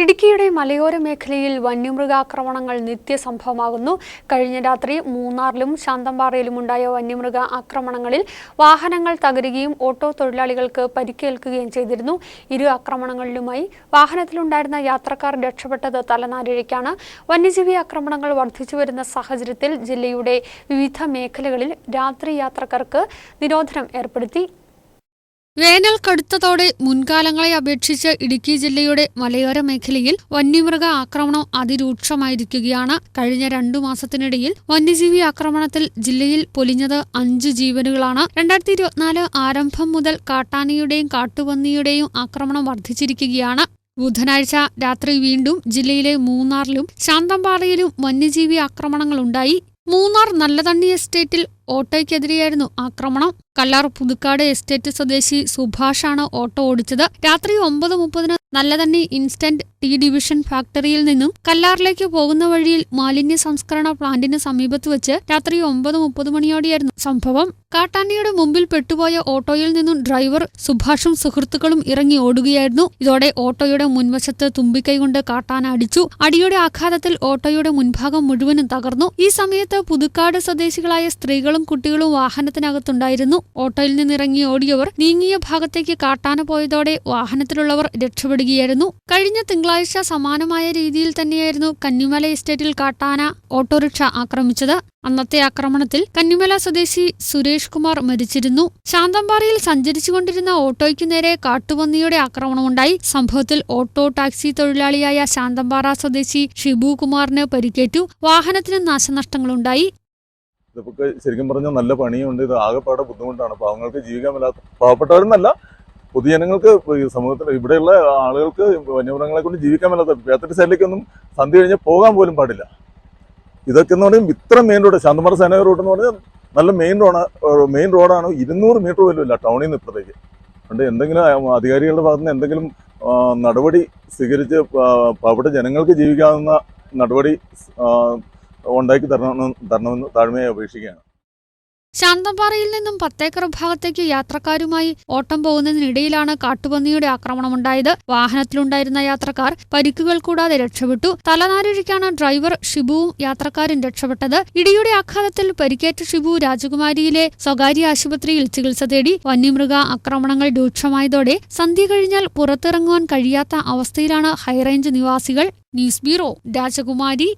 ഇടുക്കിയുടെ മലയോര മേഖലയിൽ വന്യമൃഗാക്രമണങ്ങൾ നിത്യസംഭവമാകുന്നു. കഴിഞ്ഞ രാത്രി മൂന്നാറിലും ശാന്തമ്പാറയിലും ഉണ്ടായ വന്യമൃഗ ആക്രമണങ്ങളിൽ വാഹനങ്ങൾ തകരുകയും ഓട്ടോ തൊഴിലാളികൾക്ക് പരിക്കേൽക്കുകയും ചെയ്തിരുന്നു. ഇരു ആക്രമണങ്ങളിലുമായി വാഹനത്തിലുണ്ടായിരുന്ന യാത്രക്കാർ രക്ഷപ്പെട്ടത് തലനാരിഴയ്ക്കാണ്. വന്യജീവി ആക്രമണങ്ങൾ വർദ്ധിച്ചുവരുന്ന സാഹചര്യത്തിൽ ജില്ലയുടെ വിവിധ മേഖലകളിൽ രാത്രി യാത്രക്കാർക്ക് നിരോധനം ഏർപ്പെടുത്തി. വേനൽ കടുത്തതോടെ മുൻകാലങ്ങളെ അപേക്ഷിച്ച് ഇടുക്കി ജില്ലയുടെ മലയോര മേഖലയിൽ വന്യമൃഗ ആക്രമണം അതിരൂക്ഷമായിരിക്കുകയാണ്. കഴിഞ്ഞ രണ്ടു മാസത്തിനിടയിൽ വന്യജീവി ആക്രമണത്തിൽ ജില്ലയിൽ പൊലിഞ്ഞത് അഞ്ച് ജീവനുകളാണ്. രണ്ടായിരത്തി ഇരുപത്തിനാല് ആരംഭം മുതൽ കാട്ടാനയുടെയും കാട്ടുപന്നിയുടെയും ആക്രമണം വർദ്ധിച്ചിരിക്കുകയാണ്. ബുധനാഴ്ച രാത്രി വീണ്ടും ജില്ലയിലെ മൂന്നാറിലും ശാന്തമ്പാറയിലും വന്യജീവി ആക്രമണങ്ങളുണ്ടായി. മൂന്നാർ നല്ലതണ്ണി എസ്റ്റേറ്റിൽ ഓട്ടോയ്ക്കെതിരെയായിരുന്നു ആക്രമണം. കല്ലാർ പുതുക്കാട് എസ്റ്റേറ്റ് സ്വദേശി സുഭാഷാണ് ഓട്ടോ ഓടിച്ചത്. രാത്രി ഒമ്പത് മുപ്പതിന് നല്ലതണ്ണി ഇൻസ്റ്റന്റ് ടി ഡിവിഷൻ ഫാക്ടറിയിൽ നിന്നും കല്ലാറിലേക്ക് പോകുന്ന വഴിയിൽ മാലിന്യ സംസ്കരണ പ്ലാന്റിന് സമീപത്ത് വെച്ച് രാത്രി ഒമ്പത് മുപ്പത് മണിയോടെയായിരുന്നു സംഭവം. കാട്ടാനയുടെ മുമ്പിൽ പെട്ടുപോയ ഓട്ടോയിൽ നിന്നും ഡ്രൈവർ സുഭാഷും സുഹൃത്തുക്കളും ഇറങ്ങി ഓടുകയായിരുന്നു. ഇതോടെ ഓട്ടോയുടെ മുൻവശത്ത് തുമ്പിക്കൈ കൊണ്ട് കാട്ടാന അടിച്ചു. അടിയുടെ ആഘാതത്തിൽ ഓട്ടോയുടെ മുൻഭാഗം മുഴുവനും തകർന്നു. ഈ സമയത്ത് പുതുക്കാട് സ്വദേശികളായ സ്ത്രീകളും കുട്ടികളും വാഹനത്തിനകത്തുണ്ടായിരുന്നു. ഓട്ടോയിൽ നിന്നിറങ്ങി ഓടിയവർ നീങ്ങിയ ഭാഗത്തേക്ക് കാട്ടാന പോയതോടെ വാഹനത്തിലുള്ളവർ രക്ഷപ്പെടുകയായിരുന്നു. കഴിഞ്ഞ തിങ്കളാഴ്ച സമാനമായ രീതിയിൽ തന്നെയായിരുന്നു കന്നിമല എസ്റ്റേറ്റിൽ കാട്ടാന ഓട്ടോറിക്ഷ ആക്രമിച്ചത്. അന്നത്തെ ആക്രമണത്തിൽ കന്നിമല സ്വദേശി സുരേഷ് കുമാർ മരിച്ചിരുന്നു. ശാന്തമ്പാറയിൽ സഞ്ചരിച്ചുകൊണ്ടിരുന്ന ഓട്ടോയ്ക്ക് നേരെ കാട്ടുപന്നിയുടെ ആക്രമണമുണ്ടായി. സംഭവത്തിൽ ഓട്ടോ ടാക്സി തൊഴിലാളിയായ ശാന്തമ്പാറ സ്വദേശി ഷിബു കുമാറിന് പരിക്കേറ്റു. വാഹനത്തിന് നാശനഷ്ടങ്ങളുണ്ടായി. ഇതൊക്കെ ശരിക്കും പറഞ്ഞാൽ നല്ല പണിയുണ്ട്. ഇത് ആകെപ്പാടെ ബുദ്ധിമുട്ടാണ്. പാവങ്ങൾക്ക് ജീവിക്കാൻ മേലാത്ത പാവപ്പെട്ടവരെന്നല്ല. പൊതുജനങ്ങൾക്ക് സമൂഹത്തിൽ ഇവിടെയുള്ള ആളുകൾക്ക് വന്യമൃഗങ്ങളെ കൊണ്ട് ജീവിക്കാൻ മേലാത്ത പേത്തട്ടി സൈഡിലേക്കൊന്നും സന്ധി കഴിഞ്ഞാൽ പോകാൻ പോലും പാടില്ല. ഇതൊക്കെ എന്ന് പറയുമ്പോൾ ഇത്ര മെയിൻ റോഡ് ശാന്തമാർ സേന റോഡ് എന്ന് പറഞ്ഞാൽ നല്ല മെയിൻ റോഡാണ് മെയിൻ റോഡാണ്. ഇരുന്നൂറ് മീറ്റർ പോലും ഇല്ല ടൗണിൽ നിന്ന് ഇപ്പുറത്തേക്ക്. അതുകൊണ്ട് എന്തെങ്കിലും അധികാരികളുടെ ഭാഗത്ത് നിന്ന് എന്തെങ്കിലും നടപടി സ്വീകരിച്ച് പാവപ്പെട്ട ജനങ്ങൾക്ക് ജീവിക്കാവുന്ന നടപടി ഉണ്ടാക്കി തരണമെന്ന് തരണമെന്ന് താഴ്മയെ അപേക്ഷിക്കുകയാണ്. ശാന്തമ്പാറയിൽ നിന്നും പത്തേക്കർ ഭാഗത്തേക്ക് യാത്രക്കാരുമായി ഓട്ടം പോകുന്നതിനിടയിലാണ് കാട്ടുപന്നിയുടെ ആക്രമണമുണ്ടായത്. വാഹനത്തിലുണ്ടായിരുന്ന യാത്രക്കാർ പരിക്കുകൾ കൂടാതെ രക്ഷപ്പെട്ടു. തലനാരിഴയ്ക്കാണ് ഡ്രൈവർ ഷിബുവും യാത്രക്കാരും രക്ഷപ്പെട്ടത്. ഇടിയുടെ ആഘാതത്തിൽ പരിക്കേറ്റ ഷിബു രാജകുമാരിയിലെ സ്വകാര്യ ആശുപത്രിയിൽ ചികിത്സ തേടി വന്യമൃഗ ആക്രമണങ്ങൾ രൂക്ഷമായതോടെ സന്ധ്യ കഴിഞ്ഞാൽ പുറത്തിറങ്ങുവാൻ കഴിയാത്ത അവസ്ഥയിലാണ് ഹൈറേഞ്ച് നിവാസികൾ. ന്യൂസ് ബ്യൂറോ രാജകുമാരി